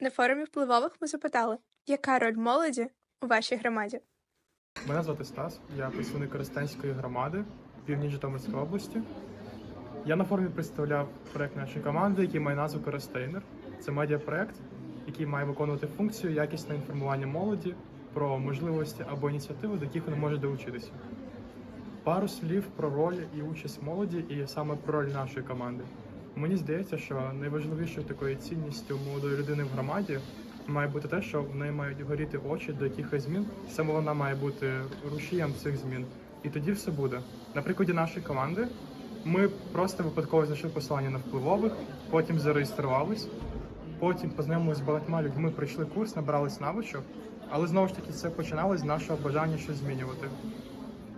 На форумі впливових ми запитали, яка роль молоді у вашій громаді? Мене звати Стас, я представник Коростенської громади північ Житомирської області. Я на форумі представляв проект нашої команди, який має назву Коростейнер. Це медіапроект, який має виконувати функцію якісне інформування молоді про можливості або ініціативи, до яких вони можуть долучитися. Пару слів про роль і участь молоді, і саме про роль нашої команди. Мені здається, що найважливішою такою цінністю молодої людини в громаді має бути те, що в неї мають горіти очі до якихось змін. Саме вона має бути рушієм цих змін. І тоді все буде. На прикладі нашої команди ми просто випадково знайшли посилання на впливових, потім зареєструвались, потім познайомилися з багатьма людьми, пройшли курс, набрались навичок, але знову ж таки це починалось з нашого бажання щось змінювати.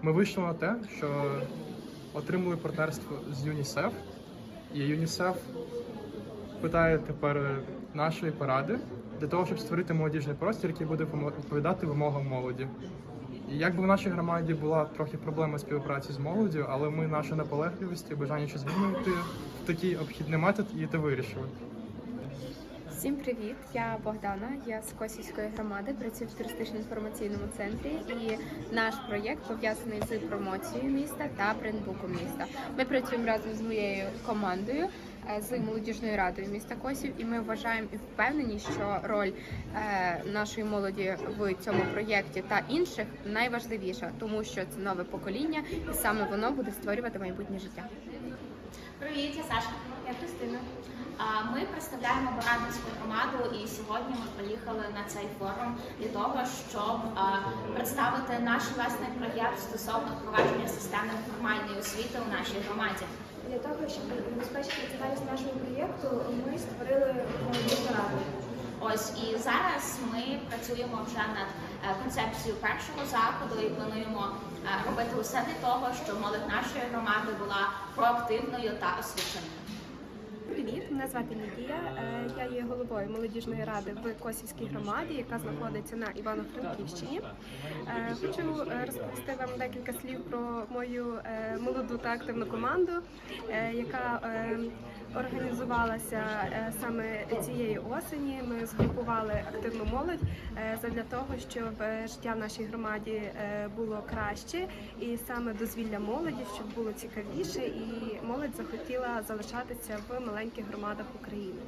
Ми вийшли на те, що отримали партнерство з ЮНІСЕФ, і ЮНІСЕФ питає тепер е, нашої поради для того, щоб створити молодіжний простір, який буде відповідати вимогам молоді. І якби в нашій громаді була трохи проблема співпраці з молоддю, але ми нашу наполегливість і бажання щось змінювати такий обхідний метод і це вирішили. Всім привіт! Я Богдана, я з Косівської громади, працюю в туристично-інформаційному центрі. І наш проєкт пов'язаний з промоцією міста та брендбуком міста. Ми працюємо разом з моєю командою е, з молодіжною радою міста Косів, і ми вважаємо і впевнені, що роль е, нашої молоді в цьому проєкті та інших найважливіша, тому що це нове покоління, і саме воно буде створювати майбутнє життя. Привіт, я Саша. Я Христина. Ми представляємо Баранівську громаду і сьогодні ми приїхали на цей форум для того, щоб представити наш власний проєкт стосовно впровадження системи формальної освіти у нашій громаді. Для того, щоб забезпечити тривалість нашого проєкту, ми створили молодіжну раду. Ось і зараз ми працюємо вже над концепцією першого заходу і плануємо е, робити усе для того, щоб молодь нашої громади була проактивною та освіченою. Мене звати Лідія. Е, Я є головою молодіжної ради в Косівській громаді, яка знаходиться на Івано-Франківщині. Е, Хочу е, розповісти вам декілька слів про мою молоду та активну команду, яка організувалася саме цієї осені. Ми згрупували активну молодь задля того, щоб життя в нашій громаді було краще, і саме дозвілля молоді, щоб було цікавіше, і молодь захотіла залишатися в маленьких громадах України.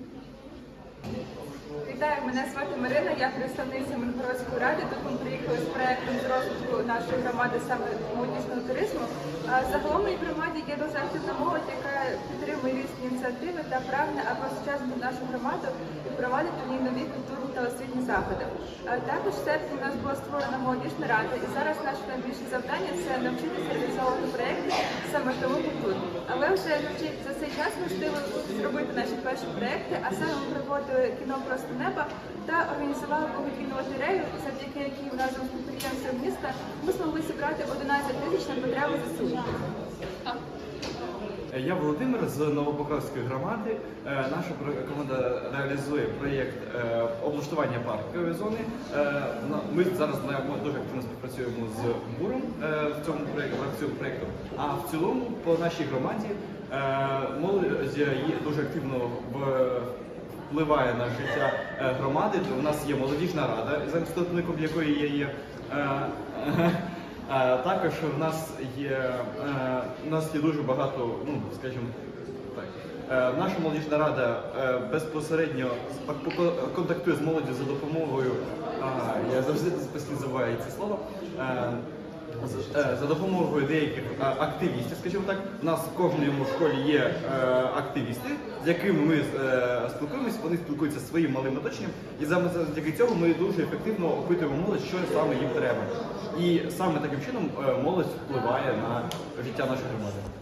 Вітаю, мене звати Марина, я представниця Миргородської ради. Тут ми приїхали з проектом з розвитку нашої громади саме молодіжного туризму. Загалом в громаді є дуже молодь, яка підтримує різні ініціативи та прагне або сучасну нашу громаду і впровадити в ній нові культурні та освітні заходи. Також в серпні у нас була створена молодіжна рада, і зараз наше найбільше завдання це навчитися реалізовувати проекти саме тому тут. Але вже за цей час встигли зробити наші перші проекти, а саме ми проводили кіно Просто неба та організували благодійну лотерею, завдяки якій разом з підприємством міста ми змогли зібрати 11 тисяч на потреби ЗСУ. Я Володимир з Новопокровської громади. Е, Наша команда реалізує проєкт е, облаштування паркової зони. Е, Ми зараз дуже активно співпрацюємо з БУРом е, в цьому цьому проєкту. А в цілому по нашій громаді е, молодь дуже активно в- впливає на життя е, громади. У нас є молодіжна рада, заступником якої я є. Е, Е, Також в нас є у нас є дуже багато, ну скажімо так. Наша молодіжна рада безпосередньо контактує з молоддю за допомогою. Я завжди забуваю це слово. Е, За допомогою деяких е, активістів, скажімо так, у нас в кожному школі є е, активісти, з якими ми спілкуємося, вони спілкуються зі своїм малим оточенням, і завдяки цьому ми дуже ефективно опитуємо молодь, що саме їм треба. І саме таким чином молодь впливає на життя нашої громади.